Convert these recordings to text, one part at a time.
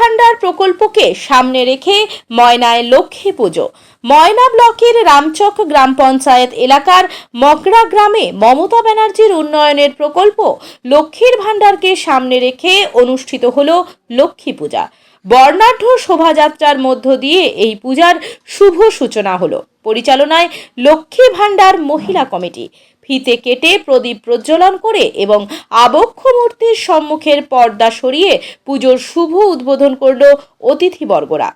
ভাণ্ডার প্রকল্পকে সামনে রেখে ময়নায় লক্ষ্মী পুজো। ময়না ব্লকের রামচক গ্রাম পঞ্চায়েত এলাকার মগরা গ্রামে মমতা ব্যানার্জির উন্নয়নের প্রকল্প লক্ষ্মীর ভাণ্ডারকে সামনে রেখে অনুষ্ঠিত হল লক্ষ্মী পূজা। বর্ণাঢ্য শোভাযাত্রার মধ্য দিয়ে এই পূজার শুভ সূচনা হলো। পরিচালনায় লক্ষ্মী ভাণ্ডার মহিলা কমিটি। ফিতে কেটে প্রদীপ প্রজ্বলন করে এবং আবক্ষ মূর্তির সম্মুখের পর্দা সরিয়ে পুজোর শুভ উদ্বোধন করল অতিথিবর্গরা।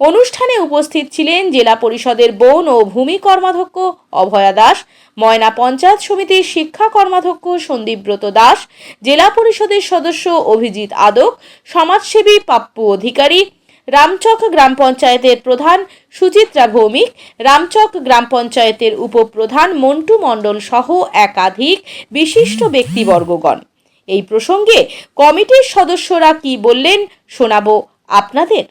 অনুষ্ঠানে উপস্থিত ছিলেন জেলা পরিষদের বন ও ভূমি কর্মাধ্যক্ষ অভয়া দাস, ময়না পঞ্চায়েত সমিতির শিক্ষা কর্মাধ্যক্ষ সন্দীপব্রত দাস, জেলা পরিষদের সদস্য অভিজিৎ আদক, সমাজসেবী পাপ্পু অধিকারী রামচক গ্রাম পঞ্চায়েতের প্রধান সুচিত্রা ভৌমিক রামচক গ্রাম পঞ্চায়েতের উপপ্রধান মন্টু মণ্ডল সহ একাধিক বিশিষ্ট ব্যক্তিবর্গগণ। এই প্রসঙ্গে কমিটির সদস্যরা কি বললেন শোনাবো আপনাদের।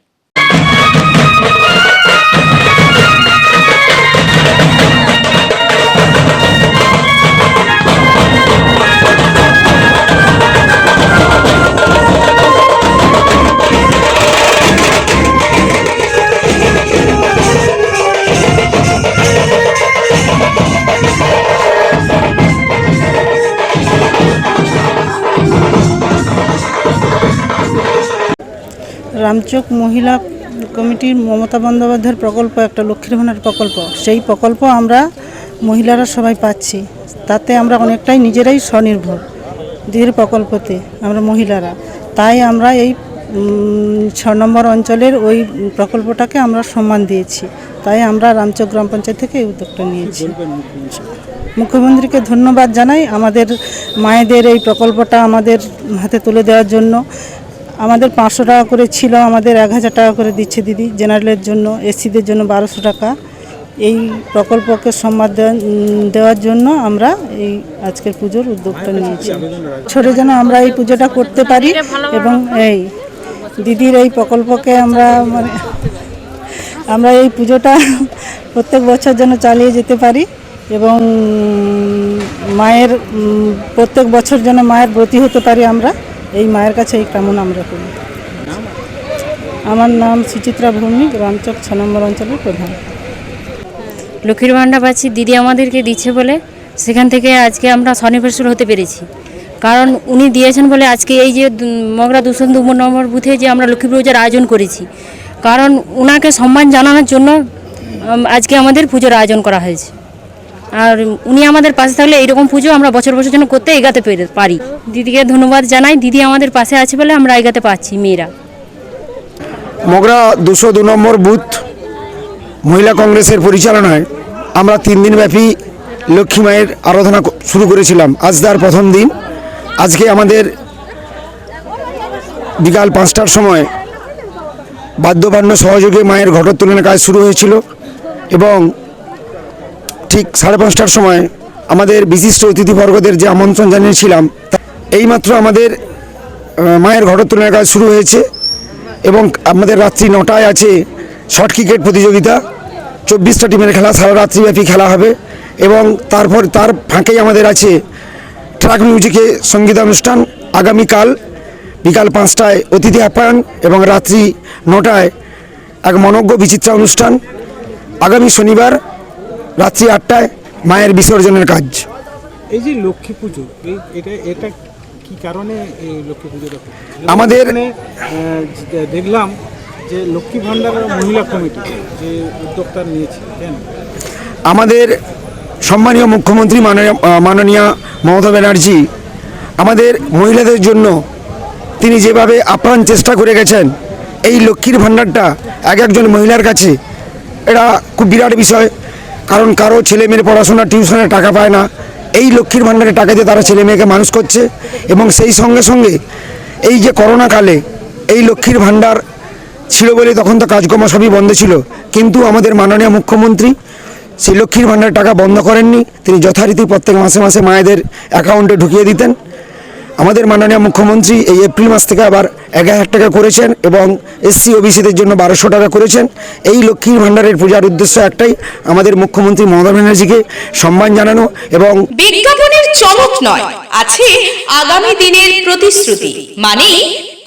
রামচক মহিলা কমিটির মমতা বন্দ্যোপাধ্যায়ের প্রকল্প একটা লক্ষ্মীর ভাণ্ডার প্রকল্প। সেই প্রকল্প আমরা মহিলারা সবাই পাচ্ছি। তাতে আমরা অনেকটাই নিজেরাই স্বনির্ভর দিদির প্রকল্পতে আমরা মহিলারা। তাই আমরা এই ছ নম্বর অঞ্চলের ওই প্রকল্পটাকে আমরা সম্মান দিয়েছি। তাই আমরা রামচক গ্রাম পঞ্চায়েত থেকে এই উদ্যোগটা নিয়েছি। মুখ্যমন্ত্রীকে ধন্যবাদ জানাই আমাদের মায়েদের এই প্রকল্পটা আমাদের হাতে তুলে দেওয়ার জন্য। আমাদের পাঁচশো টাকা করে ছিল, আমাদের এক হাজার টাকা করে দিচ্ছে দিদি, জেনারেলের জন্য এসসিদের জন্য বারোশো টাকা। এই প্রকল্পকে সম্মান দেওয়া- দেওয়ার জন্য আমরা এই আজকের পুজোর উদ্যোগটা নিয়েছি। ছোটো যেন আমরা এই পুজোটা করতে পারি এবং এই দিদির এই প্রকল্পকে আমরা মানে আমরা এই পুজোটা প্রত্যেক বছর যেন চালিয়ে যেতে পারি এবং মায়ের প্রত্যেক বছর যেন মায়ের ব্রতী হতে পারি আমরা। এই মায়ের কাছে এই কামনা আমরা করি। আমার নাম সুচিত্রা ভৌমিক, রামচক ছ নম্বর অঞ্চলের প্রধান। লক্ষ্মীর ভাণ্ডার পাচ্ছি দিদি আমাদেরকে দিচ্ছে বলে সেখান থেকে আজকে আমরা স্বনির্ভরশীল হতে পেরেছি। কারণ উনি দিয়েছেন বলে আজকে এই যে মগরা দুশো দু নম্বর বুথে যে আমরা লক্ষ্মী পূজার আয়োজন করেছি। কারণ ওনাকে সম্মান জানানোর জন্য আজকে আমাদের পুজোর আয়োজন করা হয়েছে। আর উনি আমাদের পাশে থাকলে এইরকম পুজো আমরা বছর বছর জন্য করতে এগাতে পেরে- দিদিকে ধন্যবাদ জানাই। দিদি আমাদের পাশে আছে বলে আমরা এগাতে পারছি, মেয়েরা। মগরা দুশো দু নম্বর বুথ মহিলা কংগ্রেসের পরিচালনায় আমরা তিন দিনব্যাপী লক্ষ্মী মায়ের আরাধনা শুরু করেছিলাম। আজ তার প্রথম দিন। আজকে আমাদের বিকাল পাঁচটার সময় বাদ্যবান্য সহযোগে মায়ের ঘটোত্তোলনের কাজ শুরু হয়েছিল এবং ঠিক সাড়ে পাঁচটার সময় আমাদের বিশিষ্ট অতিথিবর্গদের যে আমন্ত্রণ জানিয়েছিলাম এইমাত্র আমাদের মায়ের ঘটোত্তোলনের কাজ শুরু হয়েছে এবং আমাদের রাত্রি নটায় আছে শর্ট ক্রিকেট প্রতিযোগিতা। চব্বিশটা টিমের খেলা সারা রাত্রিব্যাপী খেলা হবে এবং তারপর তার ফাঁকেই আমাদের আছে ট্রাক মিউজিকে সঙ্গীতানুষ্ঠান। আগামীকাল বিকাল পাঁচটায় অতিথি আপ্যায়ন এবং রাত্রি নটায় এক মনজ্ঞ বিচিত্রা অনুষ্ঠান। আগামী শনিবার রাত্রি আটটায় মায়ের বিসর্জনের কাজ। এই যে লক্ষ্মী পুজো এটা এটা কি কারণে এই লক্ষ্মী পুজোটা আমাদের- দেখলাম যে লক্ষ্মী ভাণ্ডার মহিলা কমিটি যে উদ্যোগটা নিয়েছে কেন? আমাদের সম্মানীয় মুখ্যমন্ত্রী মাননীয় মাননীয় মমতা ব্যানার্জি আমাদের মহিলাদের জন্য তিনি যেভাবে আপ্রাণ চেষ্টা করে গেছেন এই লক্ষ্মীর ভাণ্ডারটা এক একজন মহিলার কাছে এটা খুব বিরাট বিষয়। কারণ কারও ছেলে মেয়ের পড়াশোনা টিউশনের টাকা পায় না। এই লক্ষ্মীর ভাণ্ডারের টাকা দিয়ে তারা ছেলে মেয়েকে মানুষ করছে এবং সেই সঙ্গে সঙ্গে এই যে করোনা কালে এই লক্ষ্মীর ভাণ্ডার ছিল বলে তখন তো কাজকর্ম সবই বন্ধ ছিল। কিন্তু আমাদের মাননীয় মুখ্যমন্ত্রী সেই লক্ষ্মীর ভাণ্ডার টাকা বন্ধ করেননি। তিনি যথারীতি প্রত্যেক মাসে মাসে মায়েদের অ্যাকাউন্টে ঢুকিয়ে দিতেন। আমাদের মাননীয় মুখ্যমন্ত্রী এই এপ্রিল মাস থেকে আবার এক হাজার টাকা করেছেন এবং এসসি ওবিসিদের জন্য বারোশো টাকা করেছেন। এই লক্ষ্মীর ভান্ডারের পূজার উদ্দেশ্য একটাই, আমাদের মুখ্যমন্ত্রী মমতা ব্যানার্জিকে সম্মান জানানো এবং বিজ্ঞাপনের চমক নয়, আছে আগামী দিনের প্রতিশ্রুতি মানে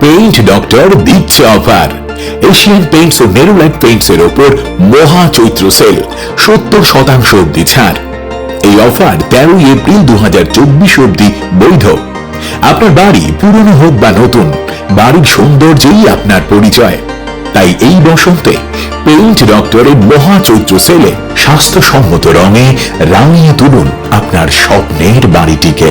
পেইন্ট ডক্টর দিচ্ছে অফার এশিয়ান পেইন্টস ও নেরোলাইট পেইন্টস এর ওপর মহা চৈত্র সেল সত্তর শতাংশ অব্দি ছাড়। এই অফার তেরোই এপ্রিল দু অব্দি বৈধ। আপনার বাড়ি পুরনো হোক বা নতুন, বাড়ির সৌন্দর্যই আপনার পরিচয়। তাই এই বসন্তে পেইন্ট ডক্টরের মহা চৈত্র সেলে স্বাস্থ্যসম্মত রঙে রাঙিয়ে তুলুন আপনার স্বপ্নের বাড়িটিকে।